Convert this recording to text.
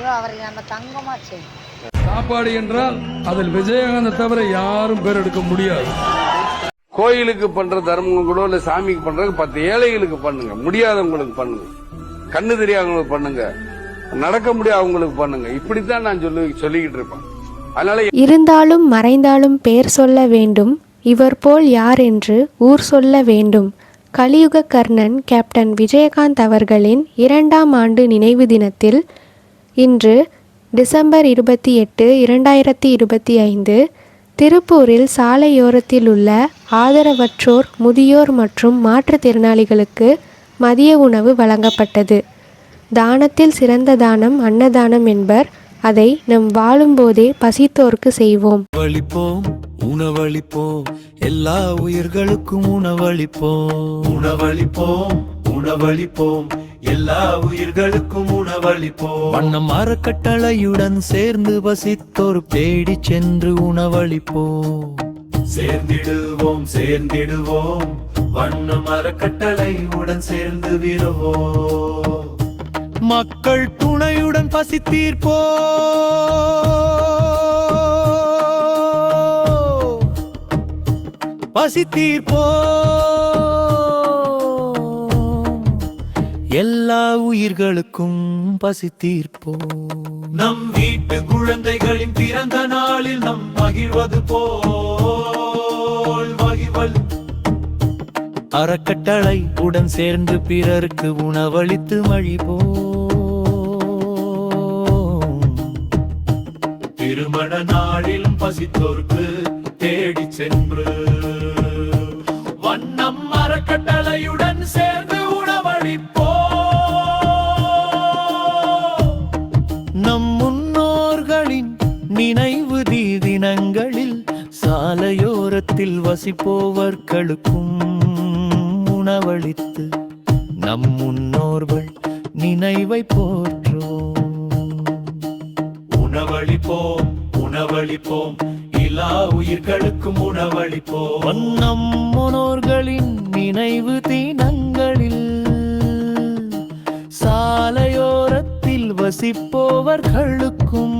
ஐயோ அவரை நம்ம தங்கமா செய்யும் சாப்பாடு என்றால் அதில் விஜயகாந்த் தவிர யாரும் பேர் எடுக்க முடியாது. கோயிலுக்கு பண்ற தர்மம் கூட இல்ல சாமிக்கு பண்றது பத்து ஏழைகளுக்கு பண்ணுங்க. முடியாதவங்களுக்கு பண்ணுங்க. கண்ணு தெரியாதவங்களுக்கு பண்ணுங்க. நடக்க முடியாதவங்களுக்கு பண்ணுங்க. இப்படித்தான் நான் சொல்லி சொல்லிக்கிட்டு இருப்பேன். அதனால இருந்தாலும் மறைந்தாலும் பேர் சொல்ல வேண்டும். இவர் போல் யார் என்று ஊர் சொல்ல வேண்டும். கலியுக கர்ணன் கேப்டன் விஜயகாந்த் அவர்களின் இரண்டாம் ஆண்டு நினைவு தினத்தில் இன்று டிசம்பர் இருபத்தி எட்டு இரண்டாயிரத்தி இருபத்தி ஐந்து திருப்பூரில் சாலையோரத்தில் உள்ள ஆதரவற்றோர் முதியோர் மற்றும் மாற்றுத்திறனாளிகளுக்கு மதிய உணவு வழங்கப்பட்டது. தானத்தில் சிறந்த தானம் அன்னதானம் என்பர் அதை நம் வாழும்போதே பசித்தோர்க்கு செய்வோம். உணவளிப்போம் உணவளிப்போம் எல்லா உயிர்களுக்கும் உணவளிப்போம். உணவளிப்போம் உணவளிப்போம். எல்லா உயிர்களுக்கும் உணவளிப்போம். வண்ணம் அறக்கட்டளையுடன் சேர்ந்து வசித்தோர் தேடி சென்று உணவளிப்போம். சேர்ந்திடுவோம் சேர்ந்திடுவோம். வண்ணம் அறக்கட்டளையுடன் சேர்ந்து விடுவோம். மக்கள் துணையுடன் பசித்தீர்ப்போ பசித்தீர்ப்போ எல்லா உயிர்களுக்கும் பசித்தீர்ப்போ நம் வீட்டு குழந்தைகளின் பிறந்த நாளில் நம் மகிழ்வது போல் மகிழ்வது அறக்கட்டளை உடன் சேர்ந்து பிறருக்கு உணவளித்து மழிப்போம் திருமண நாளிலும் பசித்தோர்க்கு தேடி சென்று. வண்ணம் அறக்கட்டளையுடன் சேர்ந்து சாலையோரத்தில் வசிப்போவர்களுக்கும் உணவளித்து நம் முன்னோர்கள் நினைவை போற்றோம். உணவளிப்போம் உணவளிப்போம் எல்லா உயிர்களுக்கும் உணவளிப்போம். நம் முன்னோர்களின் நினைவு தினங்களில் சாலையோரத்தில் வசிப்போவர்களுக்கும்